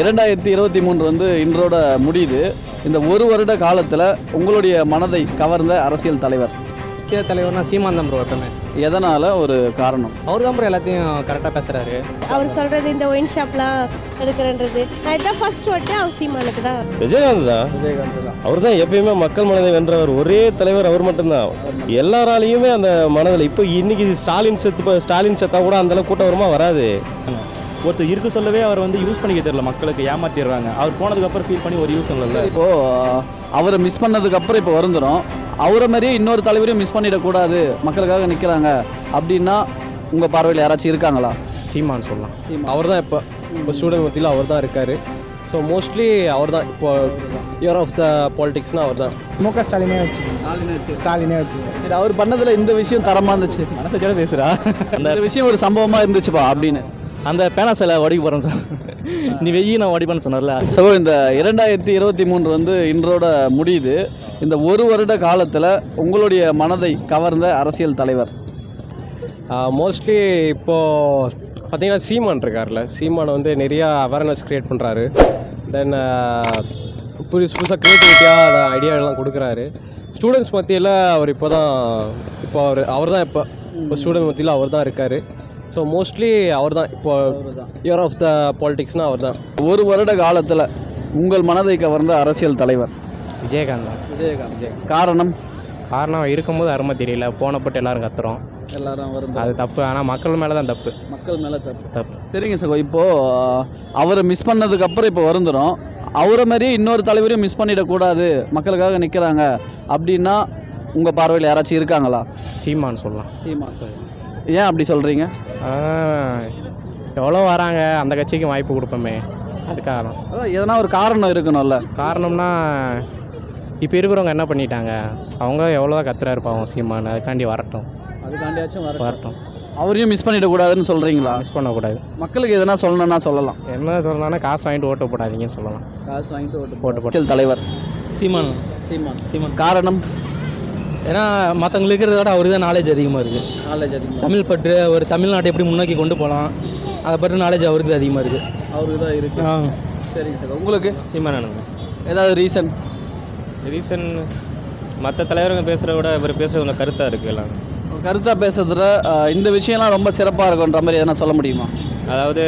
இரண்டாயிரத்தி இருபத்தி மூன்று வந்து இன்றோட முடியுது. இந்த ஒரு வருட காலத்தில் உங்களுடைய மனதை கவர்ந்த அரசியல் தலைவர்? கட்சிய தலைவர்னா சீமான் தான் ப்ரோ எப்பவுமே. எதனால் ஒரு காரணம்? அவர் தான் ப்ரோ எல்லாத்தையும் கரெக்டாக பேசுகிறாரு அவர் சொல்றது இந்த ஒயின் ஷாப்லாம் எடுக்கிறன்றது. நான் இதான் ஃபர்ஸ்ட் ஓட்டு அவர் சீமானுக்கு தான். விஜயகாந்த் தான் விஜயகாந்த் தான் அவர் தான் எப்பயுமே மக்கள் மனதை வென்றவர். ஒரே தலைவர் அவர் மட்டும்தான். எல்லாராலையுமே அந்த மனதில் இப்போ இன்னைக்கு ஸ்டாலின் செத்து ஸ்டாலின் செத்தா கூட அந்த அளவுக்கு கூட்டம் வருமா? வராது. ஒருத்தர் இருக்க சொல்லவே அவர் வந்து யூஸ் பண்ணிக்க தெரியல மக்களுக்கு ஏமாத்திடுறாங்க. அவர் போனதுக்கு அப்புறம் ஃபீல் பண்ணி ஒரு யூஸ் இல்லைல்ல? இப்போது அவரை மிஸ் பண்ணதுக்கு அப்புறம் இப்போ வருந்துடும் அவரை மாதிரியே இன்னொரு தலைவரையும் மிஸ் பண்ணிடக்கூடாது. மக்களுக்காக நிற்கிறாங்க அப்படின்னா உங்கள் பார்வையில் யாராச்சும் இருக்காங்களா? சீமான் சொல்லலாம். அவர் தான் இப்போ இப்போ ஸ்டூடெண்ட் மத்தியில் அவர் தான் இருக்கார். ஸோ மோஸ்ட்லி அவர் தான் இப்போ இயர் ஆஃப் த பாலிடிக்ஸ்னால் அவர் தான் மு க ஸ்டாலினே வச்சு ஸ்டாலினே வச்சு இது அவர் பண்ணதில் இந்த விஷயம் தரமாக இருந்துச்சு? மனசை பேசுறா. இந்த விஷயம் ஒரு சம்பவமாக இருந்துச்சுப்பா அப்படின்னு. அந்த பேனா சிலை உடைக்க போகிறேன் சார். நீ வெயி நான் உடைப்பேன்னு சொன்னார்ல. ஸோ இந்த இரண்டாயிரத்தி இருபத்தி மூன்று வந்து இன்றோட முடியுது. இந்த ஒரு வருட காலத்தில் உங்களுடைய மனதை கவர்ந்த அரசியல் தலைவர்? மோஸ்ட்லி இப்போது பார்த்தீங்கன்னா சீமான் இருக்கார்ல. சீமான் வந்து நிறையா அவேர்னஸ் க்ரியேட் பண்ணுறாரு தென் புதுசு புதுசாக க்ரியேட்டிவிட்டியாக ஐடியாலாம் கொடுக்குறாரு. ஸ்டூடெண்ட்ஸ் மத்தியில் அவர் இப்போ தான் இப்போ அவர் அவர் தான் இப்போ இப்போ ஸ்டூடெண்ட் மத்தியில் அவர் தான் இருக்கார். ஸோ மோஸ்ட்லி அவர் தான் இப்போ இயர் ஆஃப் த பாலிடிக்ஸ்னால் அவர் தான் ஒரு வருட காலத்தில் உங்கள் மனதை கவர்ந்த அரசியல் தலைவர்? விஜயகாந்த். தான் விஜயகாந்த். காரணம்? காரணம் இருக்கும்போது அருமை தெரியல. போனப்பட்டு எல்லாரும் கத்துறோம். எல்லாரும் வரும் அது தப்பு. ஆனால் மக்கள் மேலே தான் தப்பு. மக்கள் மேலே தப்பு. தப்பு. சரிங்க சகோ இப்போது அவரை மிஸ் பண்ணதுக்கு அப்புறம் இப்போ வருந்துடும் அவரை மாதிரியே இன்னொரு தலைவரையும் மிஸ் பண்ணிடக்கூடாது மக்களுக்காக நிற்கிறாங்க அப்படின்னா உங்கள் பார்வையில் யாராச்சும் இருக்காங்களா? சீமான் சொல்லலாம். சீமா ஏன் அப்படி சொல்கிறீங்க எவ்வளோ வராங்க அந்த கட்சிக்கு வாய்ப்பு கொடுப்போமே அதுக்காக தான் அதான் எதனா ஒரு காரணம் இருக்கணும்ல. காரணம்னா இப்போ இருக்கிறவங்க என்ன பண்ணிட்டாங்க? அவங்க எவ்வளோ கத்துறாரு பாவம் சீமான் அதுக்காண்டி வரட்டும். அதுக்காண்டியாச்சும் வரட்டும். அவரையும் மிஸ் பண்ணிடக்கூடாதுன்னு சொல்கிறீங்களா மிஸ் பண்ணக்கூடாது. மக்களுக்கு எதனா சொல்லணும்னா சொல்லலாம். என்ன சொல்லலாம்னா காசு வாங்கிட்டு ஓட்டு போடாதீங்கன்னு சொல்லலாம். காசு வாங்கிட்டு ஓட்டு போட்டு அரசியல் தலைவர். சீமான். சீமான். சீமான். காரணம்? ஏன்னா மற்றவங்களுக்கு இருக்கிறத விட அவருக்கு தான் நாலேஜ் அதிகமாக இருக்குது நாலேஜ் அதிகமாக தமிழ் பற்று ஒரு தமிழ்நாட்டை எப்படி முன்னோக்கி கொண்டு போகலாம் அதை பற்றி நாலேஜ் அவருக்கு தான் அதிகமாக இருக்குது அவருக்கு தான் இருக்கு. ஆ. சரிங்க சார். உங்களுக்கு? சீமான் ஏதாவது ரீசன் ரீசன் மற்ற தலைவருங்க பேசுகிறத விட இவர் பேசுகிறது கொஞ்சம் கருத்தாக இருக்குது எல்லாம். கருத்தாக பேசுறதுல இந்த விஷயம்லாம் ரொம்ப சிறப்பாக இருக்குன்ற மாதிரி எதனா சொல்ல முடியுமா? அதாவது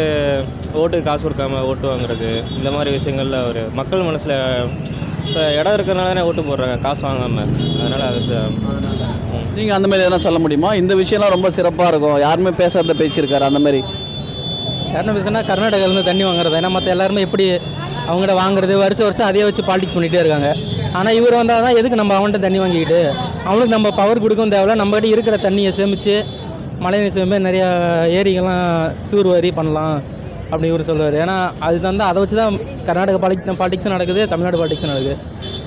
ஓட்டுக்கு காசு கொடுக்காம ஓட்டு வாங்குறது இந்த மாதிரி விஷயங்கள்ல ஒரு மக்கள் மனசில் இப்போ இடம் இருக்கிறனால தானே ஓட்டு போடுறாங்க காசு வாங்காமல் அதனால் அது. நீங்கள் அந்த மாதிரி எதனா சொல்ல முடியுமா? இந்த விஷயம்லாம் ரொம்ப சிறப்பாக இருக்கும். யாருமே பேசாத பேசியிருக்காரு அந்த மாதிரி. யாருன்னு பேசுனா கர்நாடகாவிலேருந்து தண்ணி வாங்குறது. ஏன்னா மற்ற எல்லாருமே எப்படி அவங்கள்ட்ட வாங்குறது வருஷம் வருஷம் அதே வச்சு பாலிடிக்ஸ் பண்ணிகிட்டே இருக்காங்க. ஆனால் இவர் வந்தால் தான் எதுக்கு நம்ம அவன்கிட்ட தண்ணி வாங்கிக்கிட்டு? அவனுக்கு நம்ம பவர் கொடுக்கவும் தேவையில்ல. நம்மகிட்ட இருக்கிற தண்ணியை சேமித்து மழைநீர் சேமிப்பு நிறையா ஏரிகள்லாம் தூர்வாரி பண்ணலாம் அப்படி இவர் சொல்லுவார் ஏன்னா அது தந்தா அதை வச்சு தான் கர்நாடக பாலிக் பாலிடிக்ஸும் நடக்குது தமிழ்நாடு பாலிடிக்ஸும் நடக்குது.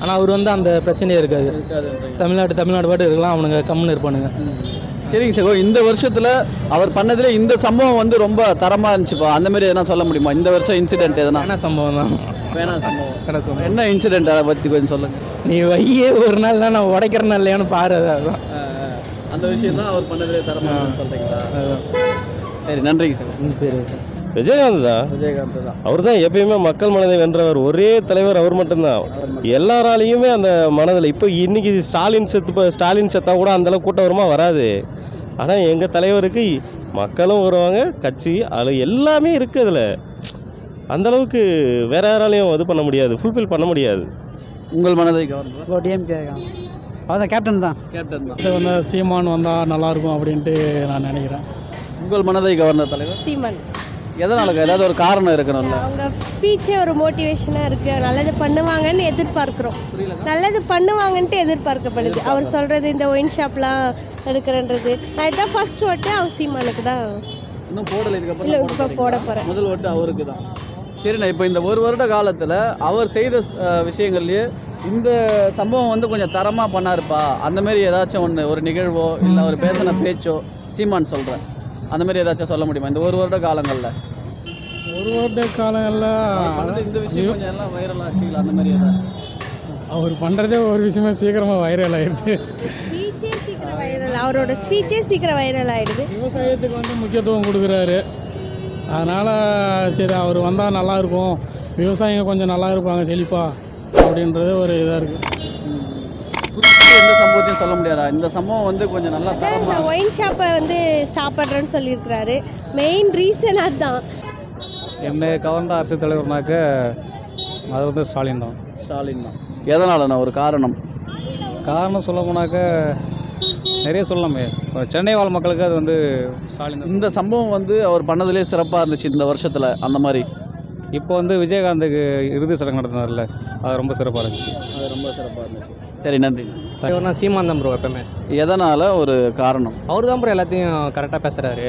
ஆனால் அவர் வந்து அந்த பிரச்சனையே இருக்காது. தமிழ்நாடு தமிழ்நாடு பாட்டு இருக்கலாம் அவனுங்க கம்முன்னு இருப்பானுங்க. சரிங்க சார் இந்த வருஷத்தில் அவர் பண்ணதுல இந்த சம்பவம் வந்து ரொம்ப தரமாக இருந்துச்சுப்பா. அந்த மாதிரி எதனா சொல்ல முடியுமா? இந்த வருஷம் இன்சிடென்ட் எதனா? என்ன சம்பவம் தான் சம்பவம். என்ன சம்பவம். என்ன இன்சிடென்ட் அதை பற்றி கொஞ்சம் சொல்லுங்கள் நீ வையே ஒரு நாள் தான் நான் உடைக்கிறேன்னா இல்லையான்னு பாரு அதான் அந்த விஷயம் தான் அவர் பண்ணதுலே சொல்கிறீங்களா சரி நன்றிங்க சார். சரி விஜயகாந்த் தான் விஜயகாந்த் தான் அவர் தான் எப்பயுமே மக்கள் மனதை வென்றவர். ஒரே தலைவர் அவர் மட்டும்தான். எல்லாராலையுமே அந்த மனதில் இப்போ இன்னைக்கு ஸ்டாலின் செத்து ஸ்டாலின் செத்தா கூட அந்த அளவுக்கு கூட்டம் வருமா? வராது. ஆனால் எங்கள் தலைவருக்கு மக்களும் வருவாங்க கட்சி அது எல்லாமே இருக்குது அதில். அந்த அளவுக்கு வேற யாராலையும் இது பண்ண முடியாது ஃபுல்ஃபில் பண்ண முடியாது. உங்கள் மனதை கவர்ந்த இப்போ டிஎம்கே அவர் தான் கேப்டன் தான். கேப்டன் தான். இது வந்து சீமான் வந்தால் நல்லாயிருக்கும் அப்படின்ட்டு நான் நினைக்கிறேன். உங்கள் மனதை கவர்ந்த தலைவர்? சீமான். எதனால ஏதாவது ஒரு காரணம் இருக்கணும்ல? அவங்க ஸ்பீச்சே ஒரு மோட்டிவேஷனாக இருக்கு. நல்லது பண்ணுவாங்கன்னு எதிர்பார்க்குறோம். நல்லது பண்ணுவாங்கன்ட்டு எதிர்பார்க்கப்படுது. அவர் சொல்றது இந்த ஒயின் ஷாப்லாம் எடுக்கிறன்றது. நான் இதான் ஃபர்ஸ்ட் ஓட்டு அவர் சீமானுக்கு தான். இன்னும் போடலை இல்லை இதுக்கப்புறம் இப்போ போட போகிறேன் முதல் ஓட்டு அவருக்கு தான் சரிண்ணா இப்போ இந்த ஒரு வருட காலத்தில் அவர் செய்த விஷயங்கள்லயே இந்த சம்பவம் வந்து கொஞ்சம் தரமாக பண்ணாருப்பா. அந்த மாதிரி ஏதாச்சும் ஒன்று ஒரு நிகழ்வோ இல்லை ஒரு பேசின பேச்சோ சீமான் சொல்கிறேன் அந்த மாதிரி ஏதாச்சும் சொல்ல முடியுமா? இந்த ஒரு வருட காலங்களில். ஒரு வருட காலங்களில் இந்த விஷயம் கொஞ்சம் எல்லாம் வைரல் ஆச்சுங்களா? அந்த மாதிரி ஏதாவது? அவர் பண்ணுறதே ஒரு விஷயமா சீக்கிரமாக வைரல் வைரல் அவரோட ஸ்பீச்சே சீக்கிரம் வைரல் ஆயிடுது. விவசாயத்துக்கு வந்து முக்கியத்துவம் கொடுக்குறாரு. அதனால் சரி அவர் வந்தால் நல்லாயிருக்கும். விவசாயிங்க கொஞ்சம் நல்லா இருப்பாங்க செழிப்பா. அப்படின்றது ஒரு இதாக இருக்குது குறிப்பிட்டு எந்த சம்பவத்தையும் சொல்ல முடியாதா? இந்த சம்பவம் வந்து கொஞ்சம் நல்லா தரமா ஒயின் ஷாப்பை வந்து ஸ்டாப் பண்ணுறேன்னு சொல்லியிருக்கிறாரு. மெயின் ரீசன் அதுதான். என்னை கவர்ந்த அரசு தலைவர்னாக்க அது வந்து ஸ்டாலின் தான். ஸ்டாலின் தான். எதனாலண்ணா? ஒரு காரணம். காரணம் சொல்ல போனாக்க நிறைய சொல்லலாமே. சென்னை வாழ் மக்களுக்கு அது வந்து ஸ்டாலின் இந்த சம்பவம் வந்து அவர் பண்ணதுலேயே சிறப்பாக இருந்துச்சு இந்த வருஷத்தில் அந்த மாதிரி. இப்போ வந்து விஜயகாந்துக்கு இறுதி சடங்கு நடத்தினார்ல அது ரொம்ப சிறப்பாக இருந்துச்சு. அது ரொம்ப சிறப்பாக இருந்துச்சு. சரி நன்றி. தலைவர்னா சீமான் தான் ப்ரோ எப்பவுமே. எதனால் ஒரு காரணம்? அவர் தான் ப்ரோ எல்லாத்தையும் கரெக்டாக பேசுகிறாரு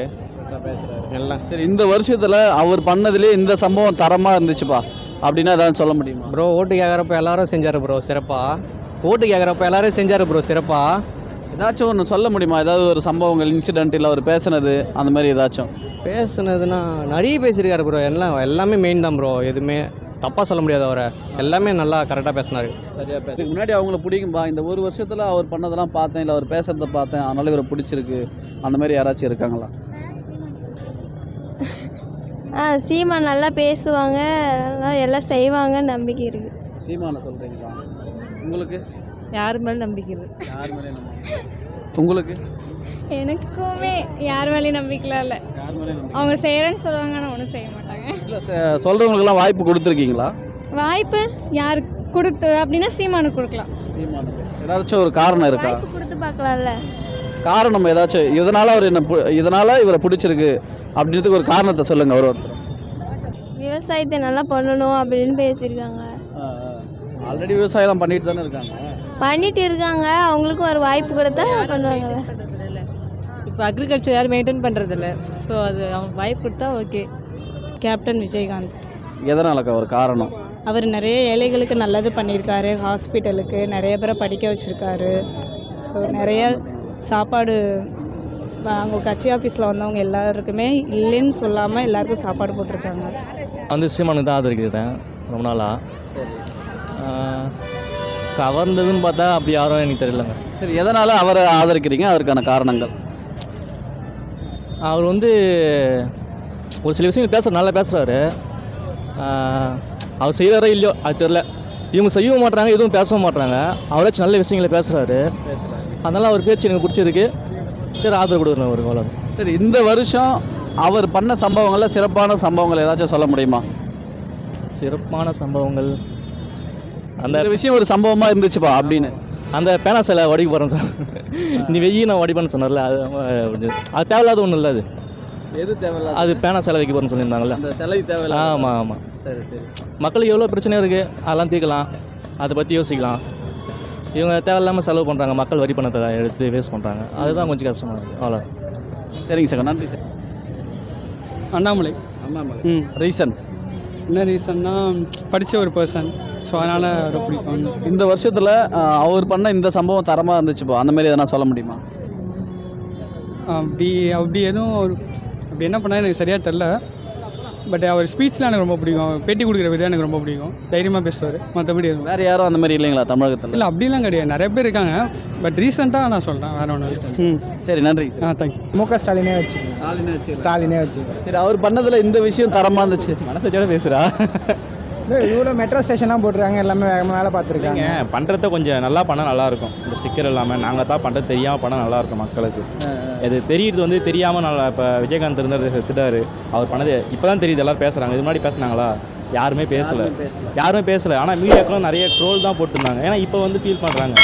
எல்லாம். சரி இந்த வருஷத்தில் அவர் பண்ணதுலேயே இந்த சம்பவம் தரமாக இருந்துச்சுப்பா அப்படின்னா ஏதாவது சொல்ல முடியுமா? ப்ரோ ஓட்டு கேட்குறப்ப எல்லாரும் செஞ்சார் ப்ரோ சிறப்பாக ஓட்டு கேட்குறப்ப எல்லாரும் செஞ்சார் ப்ரோ சிறப்பாக ஏதாச்சும் ஒன்று சொல்ல முடியுமா? ஏதாவது ஒரு சம்பவங்கள் இன்சிடென்ட் இல்லை அவர் பேசுனது அந்த மாதிரி ஏதாச்சும்? பேசுனதுன்னா நிறைய பேசியிருக்காரு ப்ரோ எல்லாம் எல்லாமே மெயின் தான் ப்ரோ எதுவுமே தப்பாக சொல்ல முடியாது அவரை. எல்லாமே நல்லா கரெக்டாக பேசினாரு. சரியா பேச. இதுக்கு முன்னாடி அவங்கள பிடிக்கும்பா? இந்த ஒரு வருஷத்தில் அவர் பண்ணதெல்லாம் பார்த்தேன். இல்லை அவர் பேசுறத பார்த்தேன். அதனால இவரை பிடிச்சிருக்கு. அந்த மாதிரி யாராச்சும் இருக்காங்களா? ஆ சீமா நல்லா பேசுவாங்க. நல்லா எல்லாம் செய்வாங்கன்னு நம்பிக்கை இருக்குது சீமான சொல்கிறீங்களா உங்களுக்கு? யார் மேலே நம்பிக்கை இல்லை. யார் மேலே நம்பிக்கை உங்களுக்கு? எனக்குமே யார் மேலேயும் நம்பிக்கைலாம் இல்லை. அவங்க செய்கிறேன்னு சொல்லுவாங்க ஆனால் ஒன்றும் செய்ய மாட்டாங்க. இல்லை சொல்கிறவங்களுக்குலாம் வாய்ப்பு கொடுத்துருக்கீங்களா? வாய்ப்பு யார் கொடுத்து அப்படின்னா சீமானுக்கு கொடுக்கலாம். சீமானுக்கு. ஏதாச்சும் ஒரு காரணம் இருக்கா? கொடுத்து பார்க்கலாம்ல. காரணம் ஏதாச்சும் இதனால் அவர் என்ன பு- இதனால் இவரை பிடிச்சிருக்கு அப்படின்றதுக்கு ஒரு காரணத்தை சொல்லுங்கள் அவர் ஒருத்தர். விவசாயத்தை நல்லா பண்ணணும் அப்படின்னு பேசியிருக்காங்க. ஆல்ரெடி விவசாயம் பண்ணிட்டு தானே இருக்காங்க. பண்ணிட்டு இருக்காங்க அவங்களுக்கும் ஒரு வாய்ப்பு கொடுத்தா பண்ணுவாங்கல்ல இப்போ அக்ரிகல்ச்சர் யாரும் மெயின்டைன் பண்ணுறதில்ல ஸோ அது அவங்க வாய்ப்பு கொடுத்தா ஓகே கேப்டன் விஜயகாந்த். எதனாலக்கா? ஒரு காரணம். அவர் நிறைய ஏழைகளுக்கு நல்லது பண்ணியிருக்காரு. ஹாஸ்பிட்டலுக்கு நிறைய பேரை படிக்க வச்சுருக்காரு. ஸோ நிறைய சாப்பாடு அவங்க கட்சி ஆஃபீஸில் வந்தவங்க எல்லாருக்குமே இல்லைன்னு சொல்லாமல் எல்லாருக்கும் சாப்பாடு போட்டிருக்காங்க. வந்து சீமானுக்கு தான் ஆதரிக்கிறேன். ரொம்ப நாளாக கவர்ந்ததுன்னு பார்த்தா அப்படி யாரும் எனக்கு தெரியலங்க. சரி எதனால் அவரை ஆதரிக்கிறீங்க? அதற்கான காரணங்கள்? அவர் வந்து ஒரு சில விஷயங்கள் பேசுகிற நல்லா பேசுகிறாரு அவர் செய்கிறாரோ இல்லையோ அது தெரில இவங்க செய்யவும் மாட்றாங்க எதுவும் பேசவும் மாட்றாங்க. அவராச்சும் நல்ல விஷயங்களை பேசுகிறாரு அதனால் அவர் பேச்சு எனக்கு பிடிச்சிருக்கு. சரி ஆதரவு கொடுக்குறேன் அவருக்கு அவ்வளோ சரி இந்த வருஷம் அவர் பண்ண சம்பவங்கள்ல சிறப்பான சம்பவங்கள் ஏதாச்சும் சொல்ல முடியுமா? சிறப்பான சம்பவங்கள். அந்த விஷயம் ஒரு சம்பவமா இருந்துச்சுப்பா அப்படின்னு. அந்த பேனா சிலை உடைக்க போகிறேன் சார். நீ வெய்யி நான் உடைப்பேன்னு சொன்னார்ல அது அது தேவையில்லாத ஒன்றும் இல்லை அது. எது தேவையில்ல அது பேனா சிலை வைக்க போகிறேன்னு சொல்லியிருந்தாங்கல்ல. அந்த சிலை தேவையில்ல ஆமாம் ஆமாம் சரி சரி. மக்களுக்கு எவ்வளோ பிரச்சனை இருக்குது அதெல்லாம் தீர்க்கலாம். அதை பற்றி யோசிக்கலாம். இவங்க தேவையில்லாமல் செலவு பண்ணுறாங்க மக்கள் வரி பணத்தை எடுத்து வேஸ்ட் பண்ணுறாங்க அதுதான் கொஞ்சம் கஷ்டமாக இருக்குது அவ்வளோ சரிங்க சார். நன்றி சார். அண்ணாமலை. அண்ணாமலை. ம். ரீசன். என்ன ரீசன்னா படித்த ஒரு பர்சன் ஸோ அதனால் அவரை பிடிக்கும். இந்த வருஷத்துல அவர் பண்ண இந்த சம்பவம் தரமா இருந்துச்சுப்பா அந்த மாதிரி எதனா சொல்ல முடியுமா? அப்படி அப்படி எதுவும் அப்படி என்ன பண்ணாரு எனக்கு சரியாக தெரில பட் அவர் ஸ்பீச்லாம் எனக்கு ரொம்ப பிடிக்கும். அவர் பேட்டி கொடுக்குற விதம் எனக்கு ரொம்ப பிடிக்கும். தைரியமாக பேசுவார். மற்றபடி எதுவும். வேற யாரும் அந்த மாதிரி இல்லைங்களா தமிழகத்துல? இல்லை அப்படிலாம் கிடையாது. நிறைய பேர் இருக்காங்க. பட் ரீசெண்டாக நான் சொல்கிறேன் வேற ஒன்று ம். சரி நன்றி. ஆ தேங்க்யூ மு க ஸ்டாலினே வச்சு. ஸ்டாலினே வச்சு. சரி அவர் பண்ணதுல இந்த விஷயம் தரமா இருந்துச்சு. மனசோட பேசுகிறா இவ்வளோ மெட்ரோ ஸ்டேஷன்லாம் போட்டுருக்காங்க. எல்லாமே வேகமாக வேலை பார்த்துருக்காங்க பண்ணுறத கொஞ்சம் நல்லா பண்ணால் நல்லாயிருக்கும் இந்த ஸ்டிக்கர் இல்லாமல் நாங்கள் தான் பண்ணுறது தெரியாமல் பண்ணால் நல்லாயிருக்கும் மக்களுக்கு. இது தெரியுறது வந்து தெரியாமல் நல்லா இப்போ விஜயகாந்த் இருந்தார் செத்துட்டாரு அவர் பண்ணது இப்போ தான் தெரியுது எல்லாரும் பேசுகிறாங்க இது முன்னாடி பேசுனாங்களா? யாருமே பேசலை. யாருமே பேசலை. ஆனால் மீடியாக்களும் நிறைய ட்ரோல் தான் போட்டிருந்தாங்க. ஏன்னா இப்போ வந்து ஃபீல் பண்ணுறாங்க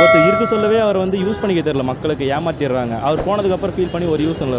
ஒருத்தர் இருக்கு சொல்லவே அவர் வந்து யூஸ் பண்ணிக்க தெரியல மக்களுக்கு ஏமாத்திடுறாங்க. அவர் போனதுக்கப்புறம் ஃபீல் பண்ணி ஒரு யூஸ் இல்லை.